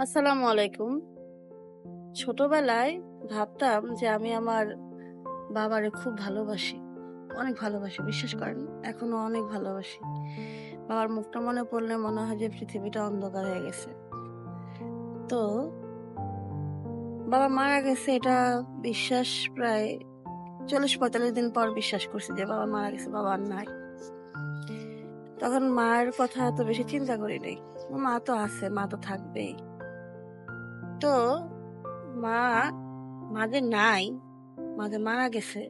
আসসালামু আলাইকুম। ছোটবেলায় ভাবতাম যে আমি আমার বাবারে খুব ভালোবাসি। অনেক ভালোবাসি, বিশ্বাস করেন, এখনও অনেক ভালোবাসি। বাবার মুখটা মনে পড়লে মনে হয় যে পৃথিবীটা অন্ধকার হয়ে গেছে। তো বাবা মারা গেছে, এটা বিশ্বাস প্রায় চল্লিশ পঁয়তাল্লিশ দিন পর বিশ্বাস করছি যে বাবা মারা গেছে, বাবা আর নাই। তখন মার কথা এত বেশি চিন্তা করি নাই। মা তো আছে, মা তো থাকবেই। তো মা মাঝে নাই মাঝে মারা গেছে।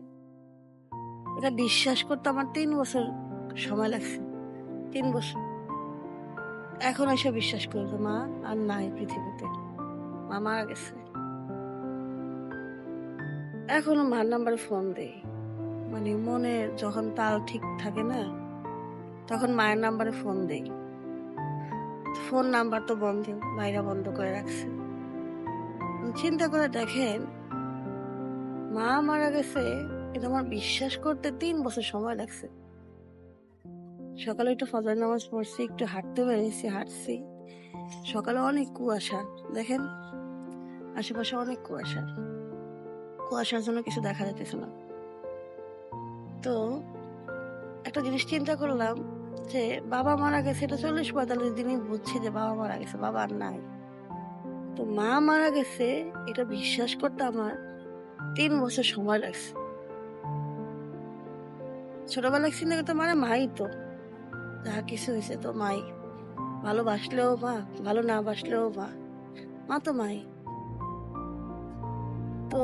এটা বিশ্বাস করতে আমার তিন বছর সময় লাগছে, তিন বছর। এখন এসে বিশ্বাস করি যে মা আর নাই পৃথিবীতে, মা মারা গেছে। এখনও মার নাম্বারে ফোন দেই মানে মনে যখন তাল ঠিক থাকে না, তখন মায়ের নাম্বারে ফোন দেই। ফোন নাম্বার তো বন্ধ বাইরে বন্ধ করে রাখছে। চিন্তা করে দেখেন, মা মারা গেছে এটা আমার বিশ্বাস করতে তিন বছর সময় লাগছে। সকালে একটু ফজর নামাজ পড়ছি, একটু হাঁটতে বেরিয়েছি, হাঁটছি। সকালে অনেক কুয়াশা, দেখেন, আশেপাশে অনেক কুয়াশা। কুয়াশার জন্য কিছু দেখা যাইতেছে না। তো একটা জিনিস চিন্তা করলাম যে, বাবা মারা গেছে, এটা চল্লিশ পঁয়তাল্লিশ দিনই বুঝছি যে বাবা মারা গেছে, বাবা আর নাই। তো মা মারা গেছে, এটা বিশ্বাস করতে আমার তিন বছর সময় লাগছে। ছোটবেলায় চিন্তা করতে মানে মাই তো, যা কিছু হয়েছে তো মাই। ভালোবাসলেও মা, ভালো না বাসলেও মা মা তো মাই। তো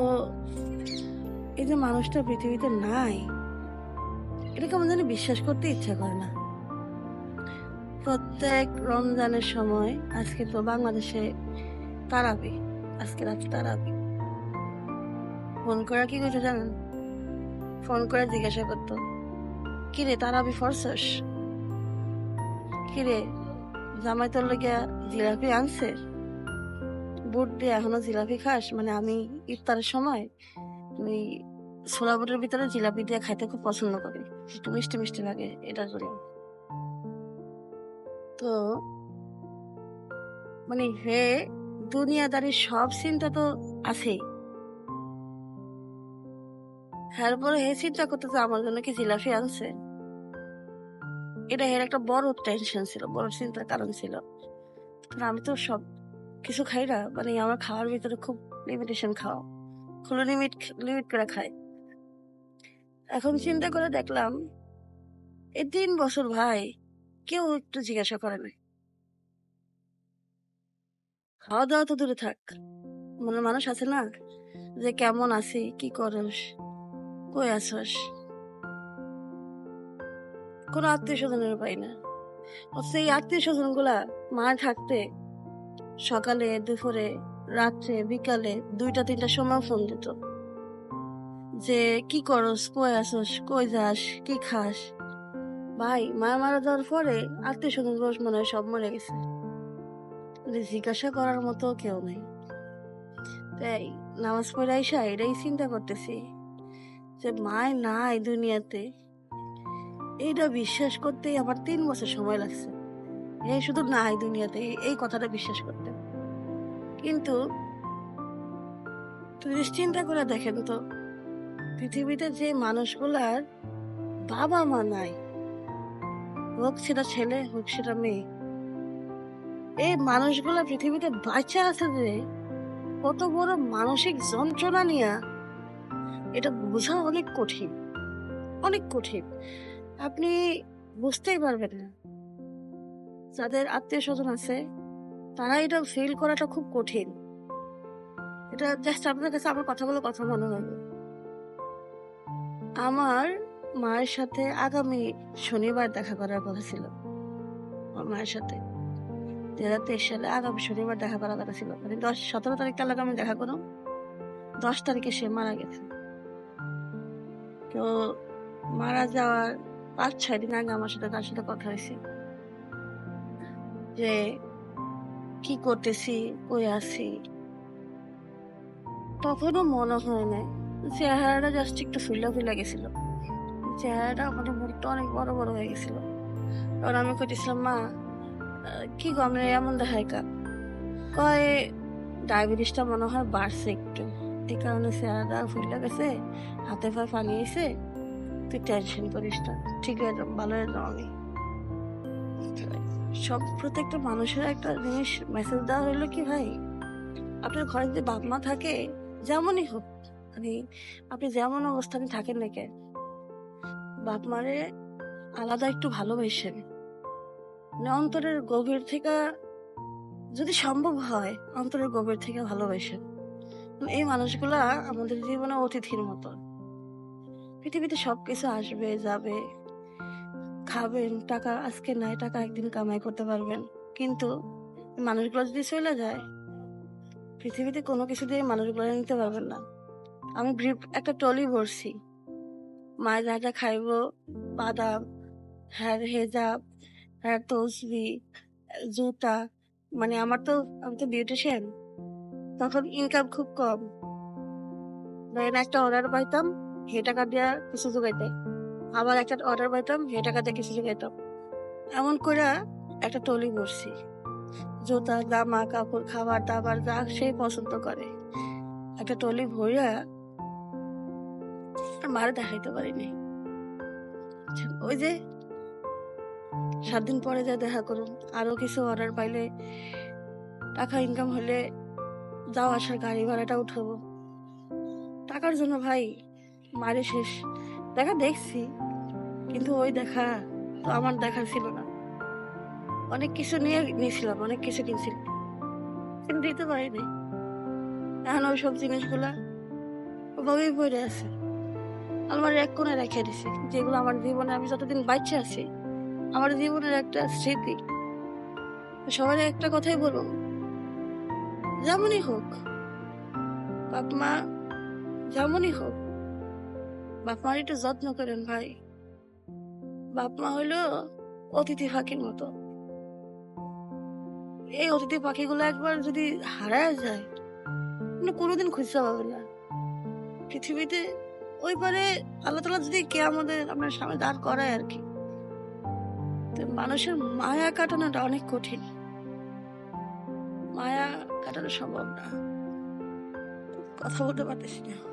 এই যে মানুষটা পৃথিবীতে নাই, এটা কেমন জানি বিশ্বাস করতে ইচ্ছা করে না। প্রত্যেক রমজানের সময়, আজকে তো বাংলাদেশে তারাবি, আজকে রাত তারাবি। ফোন করে কি করছে জানেন? ফোন করে জিজ্ঞাসা করতো কিরে তারাবি ফরসস কিরে জামাই তোর লেগে জিলাপি আনছে? বুট দিয়ে এখনও জিলাপি খাস? মানে আমি ইফতারের সময় ওই ছোলা বুটের ভিতরে জিলাপি দিয়ে খাইতে খুব পছন্দ করি। একটু মিষ্টি মিষ্টি লাগে, এটা করি। তো মানে হে দুনিয়াদারির সব চিন্তা তো আছেই তারপরে হে চিন্তা করতেছে আমার জন্য কি জিলাফি আনছে? এটা এর একটা বড় টেনশন ছিল, বড় চিন্তার কারণ ছিল। আমি তো সব কিছু খাই না মানে আমার খাওয়ার ভিতরে খুব লিমিটেশন খাওয়া। খুলে লিমিট লিমিট করে খাই। এখন চিন্তা করে দেখলাম, এই তিন বছর ভাই কেউ একটু জিজ্ঞাসা করে না। খাওয়া দাওয়া তো দূরে থাক। মনে মানুষ আছে না? যে কেমন আছি, কি করস, কই আছস? কোনো আত্মীয় স্বজনের পাই না। অথচ এই আত্মীয় স্বজনগুলা মা থাকতে সকালে, দুপুরে, রাত্রে, বিকালে দুইটা তিনটা সময় ফোন দিত। যে কি করস, কই আসস কই যাস, কি খাস? ভাই মা মারা যাওয়ার পরে আত্মীয় স্বজনগুলো মনে হয় সব মরে গেছে। জিজ্ঞাসা করার মতো কেউ নেই। তাই নামাজ পড়ে আইসা এটাই চিন্তা করতেছি যে মায় নাই দুনিয়াতে। এইটা বিশ্বাস করতেই আমার তিন বছর সময় লাগছে। এই শুধু নাই দুনিয়াতে, এই- কথাটা বিশ্বাস করতে। কিন্তু যদি চিন্তা করে দেখেন তো, পৃথিবীতে যে মানুষগুলার বাবা মা নাই, হোক সেটা ছেলে, হোক সেটা মেয়ে এই মানুষগুলা পৃথিবীতে বাচ্চা আছে যে কত বড় মানসিক যন্ত্রণা নিয়ে। এটা বোঝা অনেক কঠিন। অনেক কঠিন। আপনি বুঝতেই পারবেন না। যাদের আত্মীয় স্বজন আছে, তারা এটা ফিল করাটা খুব কঠিন। এটা জাস্ট আপনার কাছে আমার কথাগুলো কথা মনে হবে। আমার মায়ের সাথে আগামী শনিবার দেখা করার কথা ছিল। আমার মায়ের সাথে। দুই হাজার তেইশ সালে আগামী শনিবার দেখা করার কথা ছিল। মানে দশ, সতেরো তারিখ তাহলে আমি দেখা করো দশ তারিখে সে মারা গেছে। তো মারা যাওয়ার পাঁচ, ছয় দিন আগে আমার সাথে, তার সাথে কথা হয়েছে। যে কি করতেছি, কই আছি? তখনও মনে হয় না চেহারাটা জাস্ট একটু ফুলা ফুলা গেছিল। চেহারাটা মানে মুখটা অনেক বড় বড় হয়ে গেছিল। তখন আমি কইতেছিলাম, মা কি আমি এমন দেখাই কা? কয়, ডায়াবেটিসটা মনে হয় বাড়ছে একটু। এই কারণে চেহারাটা ফুলে গেছে হাতে পায়ে পানি এসে তুই টেনশন করিস না। ঠিক হয়ে ভালো হয়ে আমি। সব প্রত্যেকটা মানুষের একটা জিনিস মেসেজ দেওয়া হইল কি ভাই? আপনার ঘরে যে বাপ মা থাকে, যেমনই হোক মানে আপনি যেমন অবস্থানে থাকেন না কেন, বাপ মারে আলাদা একটু ভালোবাসেন। অন্তরের গভীর থেকে যদি সম্ভব হয়, অন্তরের গভীর থেকে ভালোবাসেন মানে এই মানুষগুলা আমাদের জীবনে অতিথির মতো। পৃথিবীতে সবকিছু আসবে, যাবে, খাবেন, টাকা, আজকে নাই, টাকা একদিন কামাই করতে পারবেন। কিন্তু মানুষগুলো যদি চলে যায়, পৃথিবীতে কোনো কিছু দিয়ে মানুষগুলো নিতে পারবেন না। আমি একটা টলি ভরছি। মায়ের যা খাইবো, বাদাম হ্যাঁ হেজাব হ্যাঁ তসবি জুতা মানে আমার তো আমি তো বিউটিশিয়ান তখন ইনকাম খুব কম। ধরেন একটা অর্ডার পাইতাম হে টাকা দিয়া কিছু জোগাইতে। আবার একটা অর্ডার পাইতাম হে টাকা দিয়ে কিছু জোগাইতাম। এমন করে একটা টলি করছি জুতা জামা কাপড় খাবার দাবার যা সে পছন্দ করে। একটা টলি ভরিয়া মারে দেখাইতে পারিনি। আচ্ছা, ওই যে সাত দিন পরে যা দেখা করুন। আরও কিছু অর্ডার পাইলে টাকা ইনকাম হলে যাও আসার গাড়ি ভাড়াটা উঠাবো। টাকার জন্য ভাই, মারে শেষ। দেখা দেখছি, কিন্তু ওই দেখা তো আমার দেখার ছিল না। অনেক কিছু নিয়ে নিয়েছিলাম, অনেক কিছু কিনছিলাম কিন্তু দিতে পারিনি। এখন ওই সব জিনিসগুলা ওভাবেই পড়ে আছে। আমার এক কোণে রেখে দিছি, যেগুলো আমার জীবনে আমি যতদিন বাচ্চা আছি আমার জীবনের একটা স্মৃতি। সবাই একটা কথাই বলব। যেমনই হোক, বাপ মা যেমনই হোক, বাপ মার একটু যত্ন করেন ভাই। বাপ মা হইল অতিথি পাখির মতো। এই অতিথি পাখিগুলো একবার যদি হারায় যায় মানে কোনোদিন খুঁজতে পাবে না। পৃথিবীতে ওই পারে আল্লাহ তালা যদি কে আমাদের আপনার সামনে দাঁড় করায় আর কি। মানুষের মায়া কাটানোটা অনেক কঠিন। মায়া কাটানো সম্ভব না। কথা বলতে পারতেছি না।